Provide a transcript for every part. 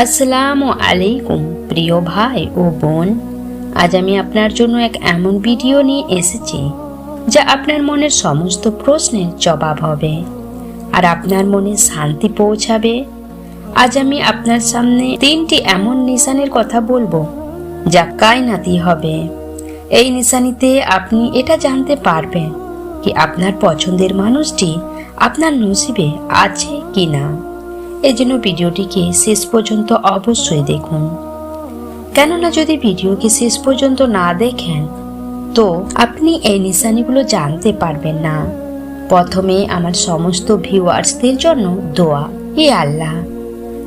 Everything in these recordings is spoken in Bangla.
আসসালামু আলাইকুম, প্রিয় ভাই ও বোন। আজ আমি আপনার জন্য এক এমন ভিডিও নিয়ে এসেছি, যা আপনার মনের সমস্ত প্রশ্নের জবাব হবে, আর আপনার মনে শান্তি পৌঁছাবে। আজ আমি আপনার সামনে তিনটি এমন নিশানের কথা বলব, যা কায়নাতি হবে। এই নিশানিতে আপনি এটা জানতে পারবেন, কি আপনার পছন্দের মানুষটি আপনার নসিবে আছে কি না এই জন্য ভিডিওটিকে শেষ পর্যন্ত অবশ্যই দেখুন। কেননা যদি ভিডিওকে শেষ পর্যন্ত না দেখেন, তো আপনি এই নিশানিগুলো জানতে পারবেন না। প্রথমে আমার সমস্ত ভিউয়ার্সদের জন্য দোয়া, হে আল্লাহ,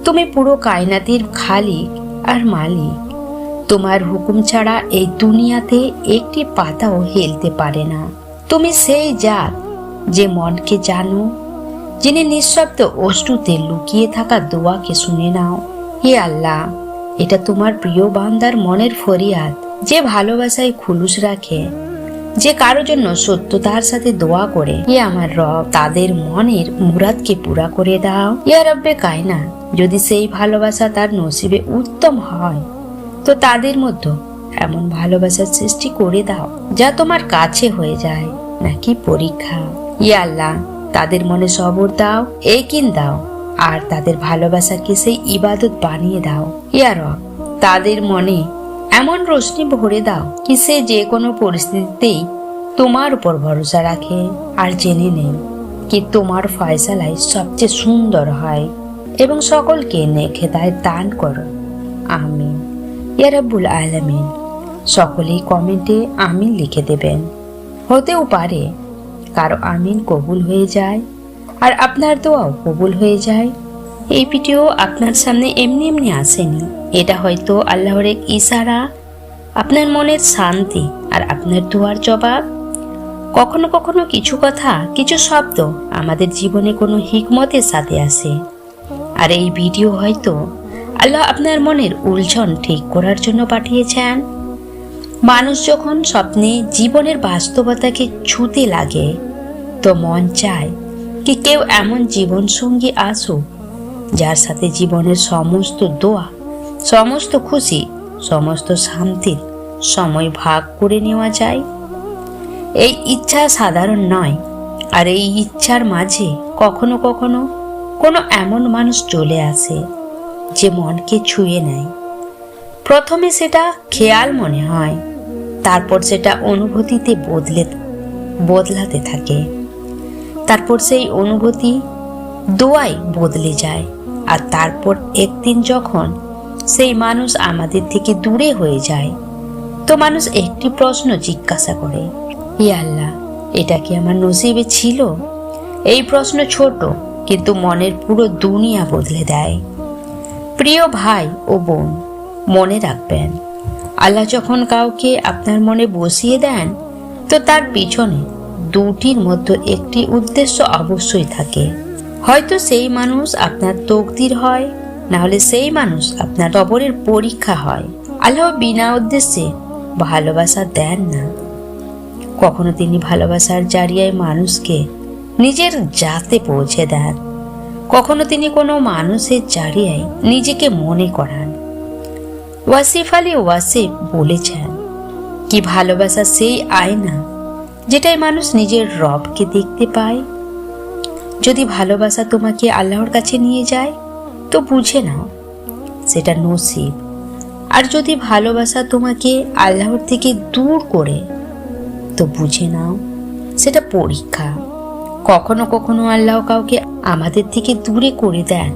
তুমি পুরো কায়নাতির খালিক আর মালিক। তোমার হুকুম ছাড়া এই দুনিয়াতে একটি পাতাও হেলতে পারে না। তুমি সেই জাত যে মনকে জানো যিনি নিঃশব্দ অশ্রুতে লুকিয়ে থাকা দোয়াকে শুনে নাও। হে আল্লাহ, এটা তোমার প্রিয় বান্দার মনের ফরিয়াদ। যে ভালোবাসায় খুলুস রাখে, যে কারও জন্য সত্যতার সাথে দোয়া করে। হে আমার রব, তাদের মনের মুরাদকে পুরা করে দাও। ইয়া রব্বে কায়না যদি সেই ভালোবাসা তার নসিবে উত্তম হয়, তো তাদের মধ্যে এমন ভালোবাসার সৃষ্টি করে দাও, যা তোমার কাছে হয়ে যায়, নাকি পরীক্ষা। ইয়া আল্লাহ তাদের মনে সবর দাও, একিন দাও, আর তাদের ভালোবাসাকে সেই ইবাদত বানিয়ে দাও। ইয়া রব, তাদের মনে এমন রোশনি ভরে দাও কি সে যে কোনো পরিস্থিতিতেই তোমার উপর ভরসা রাখে। আর জেনে নেন কি তোমার ফয়সালাই সবচেয়ে সুন্দর হয় এবং সকলকে নেখে নেখেদায় দান করো। আমিন। ইয়া রাব্বুল আলামিন। সকলেই কমেন্টে আমিন লিখে দেবেন। হতেও পারে কারও আমিন কবুল হয়ে যায় আর আপনার দোয়াও কবুল হয়ে যায়। এই ভিডিও আপনার সামনে এমনি এমনি আসেনি। এটা হয়তো আল্লাহর এক ইশারা, আপনার মনের শান্তি আর আপনার দোয়ার জবাব। কখনো কখনো কিছু কথা, কিছু শব্দ আমাদের জীবনে কোনো হিকমতের সাথে আসে। আর এই ভিডিও হয়তো আল্লাহ আপনার মনের উলঝন ঠিক করার জন্য পাঠিয়েছেন। মানুষ যখন স্বপ্নে জীবনের বাস্তবতাকে ছুতে লাগে, তো মন চায় কি কেউ এমন জীবন সঙ্গী আসুক, যার সাথে জীবনের সমস্ত দোয়া, সমস্ত খুশি, সমস্ত শান্তির সময় ভাগ করে নেওয়া যায়। এই ইচ্ছা সাধারণ নয়, আর এই ইচ্ছার মাঝে কখনো কখনো কোনো এমন মানুষ চলে আসে, যে মনকে ছুঁয়ে নেয়। প্রথমে সেটা খেয়াল মনে হয়, তারপর সেটা অনুভূতিতে বদলে, বদলাতে থাকে। তারপর সেই অনুভূতি দোয়াই বদলে যায়, আর তারপর একদিন যখন সেই মানুষ আমাদের থেকে দূরে হয়ে যায়, তো মানুষ একটি প্রশ্ন জিজ্ঞাসা করে ই আল্লাহ, এটা কি আমার নসিবে ছিল? এই প্রশ্ন ছোট, কিন্তু মনের পুরো দুনিয়া বদলে দেয়। প্রিয় ভাই ও বোন মনে রাখবেন। আল্লাহ যখন কাউকে আপনার মনে বসিয়ে দেন, তো তার পিছনে দুটির মধ্যে একটি উদ্দেশ্য অবশ্যই থাকে। হয়তো সেই মানুষ আপনার তকদির হয় না হলে সেই মানুষ আপনার কবরের পরীক্ষা হয়। আল্লাহ বিনা উদ্দেশ্যে ভালোবাসা দেন না। কখনো তিনি ভালোবাসার জারিয়ায় মানুষকে নিজের জাতে পৌঁছে দেন। কখনো তিনি কোনো মানুষের জারিয়ায় নিজেকে মনে করান। ওয়াসিফ আলী ওয়াসিফ বলেছেন, কি ভালোবাসা সেই আয়না যেটাই মানুষ নিজের রবকে দেখতে পায়? যদি ভালোবাসা তোমাকে আল্লাহর কাছে নিয়ে যায়, তো বুঝে নাও, সেটা নসিব। আর যদি ভালোবাসা তোমাকে আল্লাহর থেকে দূর করে, তো বুঝে নাও, সেটা পরীক্ষা। কখনো কখনো আল্লাহ কাউকে আমাদের থেকে দূরে করে দেন।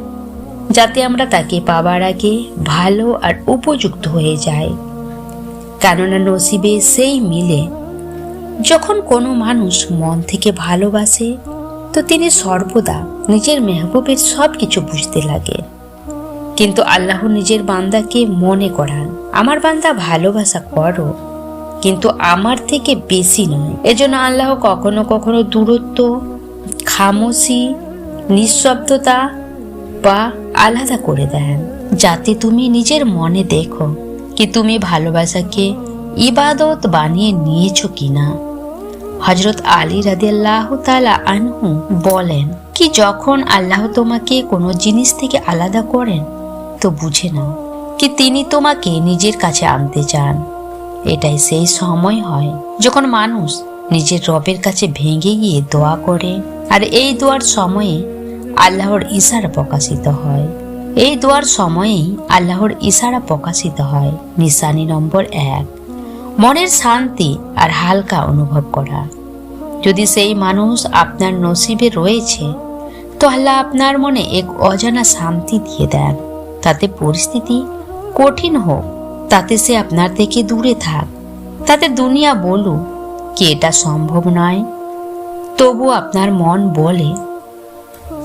যাতে আমরা তাকে পাবার আগে ভালো আর উপযুক্ত হয়ে যাই। কেননা নসিবে সেই মিলে, যখন কোনো মানুষ মন থেকে ভালোবাসে, তো তিনি সর্বদা নিজের মেহবুবের সব কিছু বুঝতে লাগে। কিন্তু আল্লাহ নিজের বান্দাকে মনে করান, আমার বান্দা ভালোবাসা করো, কিন্তু আমার থেকে বেশি নয়। এজন্য আল্লাহ কখনো কখনো দূরত্ব, খামোশি, নিঃশব্দতা বা আলাদা করে দেন। যাতে তুমি নিজের মনে দেখো কি তুমি ভালোবাসাকে ইবাদত বানিয়ে নিয়েছো কিনা। হজরত আলী রাদিয়াল্লাহ তালা আনহু বলেন, কি যখন আল্লাহ তোমাকে কোনো জিনিস থেকে আলাদা করেন, তো বুঝে নাও কি তিনি তোমাকে নিজের কাছে আনতে চান। এটাই সেই সময় হয় যখন মানুষ নিজের রবের কাছে ভেঙে গিয়ে দোয়া করে। আর এই দোয়ার সময়ে আল্লাহর ইশারা প্রকাশিত হয়। এই দোয়ার সময়েই আল্লাহর ইশারা প্রকাশিত হয়। নিশানি নম্বর এক। মনের শান্তি আর হালকা অনুভব করা। যদি সেই মানুষ আপনার নসিবে রয়েছে, তো আল্লাহ আপনার মনে এক অজানা শান্তি দিয়ে দেন। তাতে পরিস্থিতি কঠিন হোক, তাতে সে আপনার থেকে দূরে থাক। তাতে দুনিয়া বলুক, কি এটা সম্ভব নয়? তবু আপনার মন বলে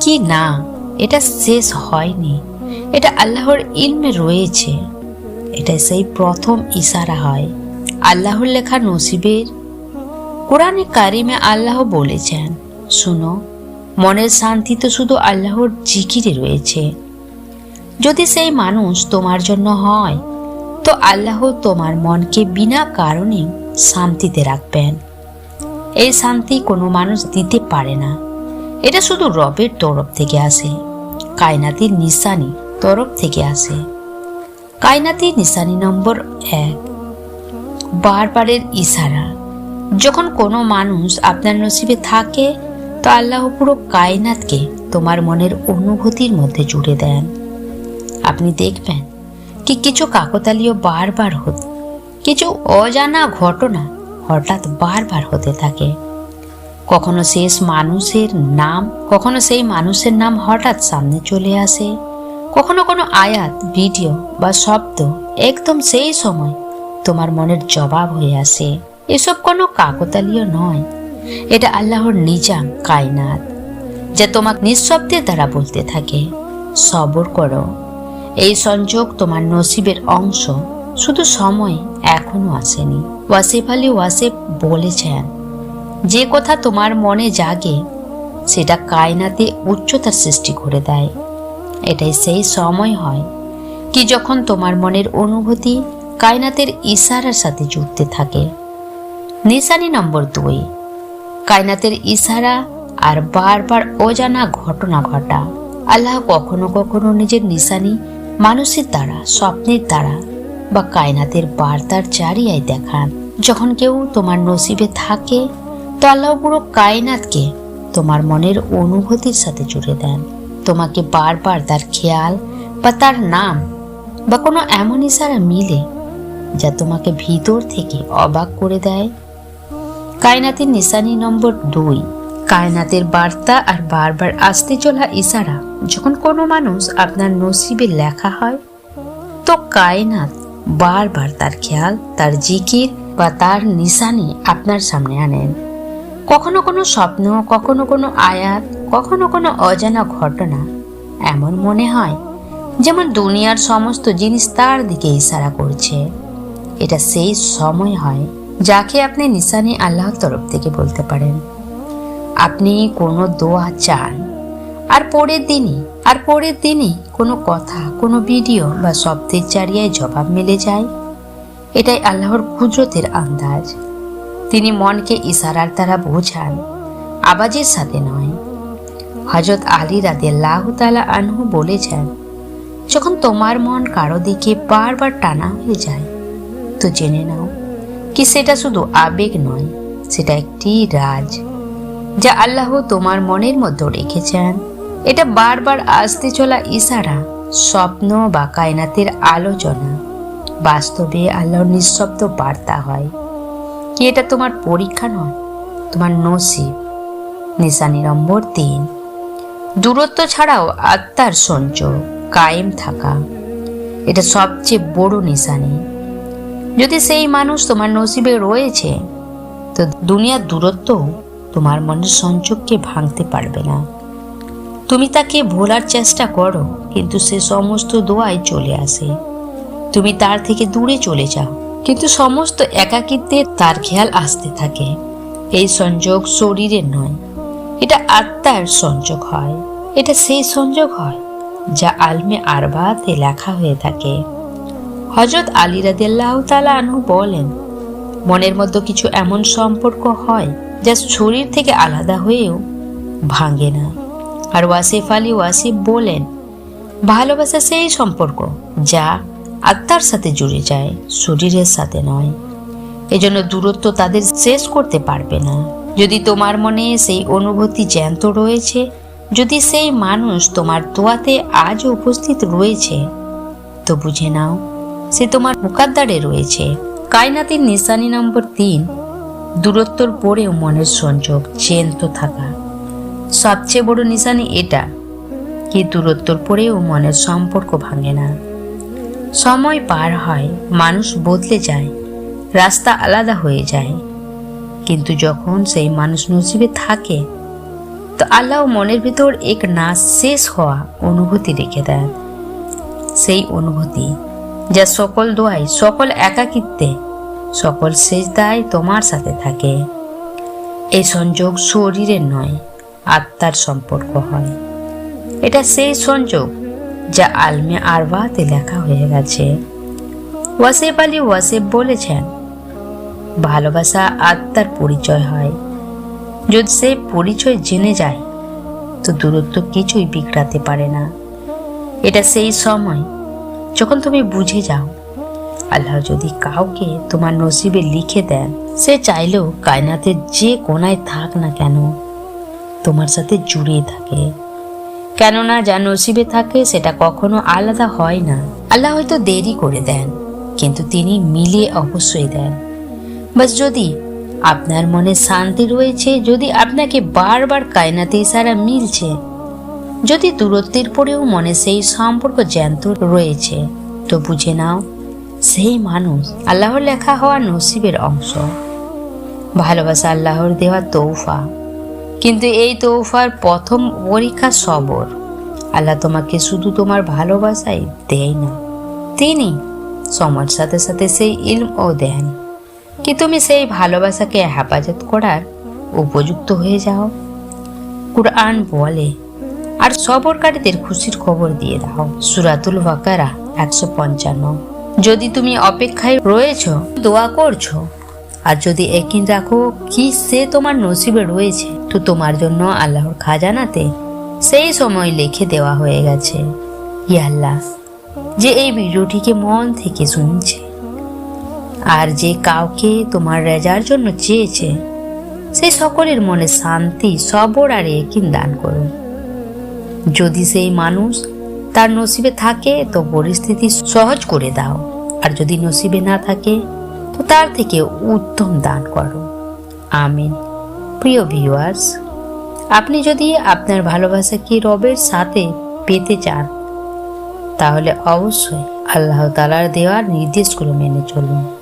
কি না, এটা শেষ হয়নি। এটা আল্লাহর ইলমে রয়েছে। এটা সেই প্রথম ইশারা হয় আল্লাহর লেখা নসিবের। কোরআনে কারিমে আল্লাহ বলেছেন, শুনো, মনের শান্তি তো শুধু আল্লাহর জিকিরে রয়েছে। যদি সেই মানুষ তোমার জন্য হয়, তো আল্লাহ তোমার মনকে বিনা কারণে শান্তিতে রাখবেন। এই শান্তি কোনো মানুষ দিতে পারে না। এটা শুধু রবের তরফ থেকে আসে, কায়নাতির নিশানি তরফ থেকে আসে। কায়নাতির নিশানি নম্বর এক। বারবারের ইশারা। যখন কোনো মানুষ আপনার নসিবে থাকে, তো আল্লাহ পুরো কায়নাতকে তোমার মনের অনুভূতির মধ্যে জুড়ে দেন। আপনি দেখবেন কি কিছু কাকতালীয় বারবার হতে, কিছু অজানা ঘটনা হঠাৎ বারবার হতে থাকে। কখনো শেষ মানুষের নাম, কখনো সেই মানুষের নাম হঠাৎ সামনে চলে আসে। কখনো কোনো আয়াত, ভিডিও বা শব্দ একদম সেই সময় তোমার মনের জবাব হয়ে আসে। এসব কোনো কাকতালীয় নয়। এটা আল্লাহর নিজাম, কায়নাত, যা তোমাকে নিঃশব্দের দ্বারা বলতে থাকে। সবর করো। এই সংযোগ তোমার নসিবের অংশ। শুধু সময় এখনও আসেনি। ওয়াসিফ আলী ওয়াসিফ বলেছেন যে কথা তোমার মনে জাগে, সেটা কায়নাতে উচ্চতার সৃষ্টি করে দেয়। এটাই সেই সময় হয় কি যখন তোমার মনের অনুভূতি কায়নাতের ইশারার সাথে জুড়তে থাকে। নিশানি নম্বর দুই, কায়নাতের ইশারা আর বারবার অজানা ঘটনা ঘটা। আল্লাহ কখনো কখনো নিজের নিশানি মানুষের দ্বারা, স্বপ্নের দ্বারা বা কায়নাতের বার্তার চারিয়ায় দেখান। যখন কেউ তোমার নসিবে থাকে আল্লাহ পুরো কায়নাতকে তোমার মনের অনুভূতির সাথে জুড়ে দেন। তোমাকে বারবার তার খেয়াল বা তার নাম বা কোনো এমন ইশারা মিলে যা তোমাকে ভিতর থেকে অবাক করে দেয়। কায়নাতের নিশানি নম্বর দুই। কায়নাতের বার্তা আর বারবার আসতে চলা ইশারা যখন কোনো মানুষ আপনার নসিবে লেখা হয়, তো কায়নাত বারবার তার খেয়াল, তার জিকির বা তার নিশানি আপনার সামনে আনেন। কখনো কোনো স্বপ্ন, কখনো কোনো আয়াত, কখনো কোনো অজানা ঘটনা, এমন মনে হয় যেমন দুনিয়ার সমস্ত জিনিস তার দিকে ইশারা করছে। এটা সেই সময় হয় যাকে আপনি নিশানি আল্লাহর তরফ থেকে বলতে পারেন। আপনি কোনো দোয়া চান, আর পরের দিনই, আর পরের দিনই কোনো কথা, কোনো ভিডিও বা শব্দের চারিয়ায় জবাব মিলে যায়। এটাই আল্লাহর কুদরতের আন্দাজ। তিনি মনকে ইশারার দ্বারা বোঝান আবাজের সাথে নয়। হজরত আলী রাতে তালা আনহু বলেছেন, যখন তোমার মন কারও দিকে বারবার টানা হয়ে যায়, তো জেনে নাও কি সেটা শুধু আবেগ নয়, সেটা একটি রাজ, যা আল্লাহ তোমার মনের মধ্যে রেখেছেন। এটা বারবার আসতে চলা ইশারা, স্বপ্ন বা কায়নাতের আলোচনা। বাস্তবে আল্লাহর নিঃশব্দ বার্তা হয়। কি এটা তোমার পরীক্ষা নয়? তোমার নসিব। নিশানি নম্বর তিন। দূরত্ব ছাড়াও আত্মার সঞ্চয়, কায়েম থাকা। এটা সবচেয়ে বড় নিশানি যদি সেই মানুষ তোমার নসিবে রয়েছে, তো দুনিয়ার দূরত্ব তোমার মনের সঞ্চককে ভাঙতে পারবে না। তুমি তাকে ভোলার চেষ্টা করো, কিন্তু সে সমস্ত দোয়ায় চলে আসে। তুমি তার থেকে দূরে চলে যাও। কিন্তু সমস্ত একাকিত্বে তার খেয়াল আসতে থাকে। এই সংযোগ শরীরের নয়, এটা আত্মার সংযোগ হয়। এটা সেই সংযোগ হয় যা আলমে আরবাতে লেখা হয়ে থাকে। হজরত আলী রাদিল্লাহ তালা আনহু বলেন, মনের মধ্যে কিছু এমন সম্পর্ক হয় যা শরীর থেকে আলাদা হয়েও ভাঙে না। আর ওয়াসিফ আলী ওয়াসিফ বলেন, ভালোবাসা সেই সম্পর্ক যা আত্মার সাথে জুড়ে যায়, শরীরের সাথে নয়। এজন্য দূরত্ব তাদের শেষ করতে পারবে না। যদি তোমার মনে সেই অনুভূতি জ্যান্ত রয়েছে, যদি সেই মানুষ তোমার দোয়াতে আজও উপস্থিত রয়েছে, তো বুঝে নাও, সে তোমার মুকাদ্দারে রয়েছে। কায়নাতির নিশানি নম্বর তিন, দূরত্বর পরেও মনের সংযোগ, জ্যান্ত থাকা। সবচেয়ে বড় নিশানি এটা, কি দূরত্বর পরেও মনের সম্পর্ক ভাঙে না। সময় পার হয়, মানুষ বদলে যায়, রাস্তা আলাদা হয়ে যায়। কিন্তু যখন সেই মানুষ নসিবে থাকে, তো আল্লাহ মনের ভিতর এক না শেষ হওয়া অনুভূতি রেখে দেন। সেই অনুভূতি যা সকল দোয়াই, সকল একাকিত্বে, সকল শেষ দায় তোমার সাথে থাকে। এই সংযোগ শরীরের নয়, আত্মার সম্পর্ক হয়। এটা সেই সংযোগ যা আলমে আরবাতে লেখা হয়ে গেছে। ওয়াসেফ আলী ওয়াসেফ বলেছেন, ভালোবাসা আত্মার পরিচয় হয়। যদি সে পরিচয় জেনে যায়, তো দূরত্ব কিছুই বিগড়াতে পারে না। এটা সেই সময় যখন তুমি বুঝে যাও, আল্লাহ যদি কাউকে তোমার নসিবে লিখে দেন, সে চাইলেও কায়নাতের যে কোনায় থাক না কেন, তোমার সাথে জুড়ে থাকে। কেননা যা নসিবে থাকে সেটা কখনো আলাদা হয় না। আল্লাহ হয়তো দেরি করে দেন, কিন্তু তিনি মিলিয়ে অবশ্যই দেন। বাস যদি আপনার মনে শান্তি রয়েছে, যদি আপনাকে বারবার কায়নাতে ইশারা মিলছে, যদি দূরত্বের পরেও মনে সেই সম্পর্ক জ্যান্ত রয়েছে, তো বুঝে নাও, সেই মানুষ আল্লাহর লেখা হওয়া নসিবের অংশ। ভালোবাসা আল্লাহর দেওয়া তৌফা। কিন্তু এই তৌফার প্রথম পরীক্ষা সবর। আল্লাহ তোমাকে শুধু তোমার ভালোবাসাই দেয় না, তিনি সময়ের সাথে সাথে সেই ইলমও দেন। কি তুমি সেই ভালোবাসাকে হেফাজত করার উপযুক্ত হয়ে যাও? কুরআন বলে, আর সবরকারীদের খুশির খবর দিয়ে দাও। সুরাতুল বাকারা একশো পঞ্চান্ন। যদি তুমি অপেক্ষায় রয়েছ, দোয়া করছ, আর যদি একিন রাখো কি সে তোমার নসিবে রয়েছে তো তোমার জন্য আল্লাহর খাজানাতে সেই সময় লিখে দেওয়া হয়ে গেছে। ই আল্লাহ, যে এই ভিডিওটিকে মন থেকে শুনছে আর যে কাউকে তোমার রেজার জন্য চেয়েছে সেই সকলের মনে শান্তি, সবর আর একিন দান করো। যদি সেই মানুষ তার নসিবে থাকে, তো পরিস্থিতি সহজ করে দাও। আর যদি নসিবে না থাকে, তো তার থেকে উত্তম দান করো। আমিন। প্রিয় ভিউয়ার্স আপনি যদি আপনার ভালোবাসা ভালোবাসাকে রবের সাথে পেতে চান, তাহলে অবশ্যই আল্লাহ তালার দেওয়ার নির্দেশগুলো মেনে চলুন।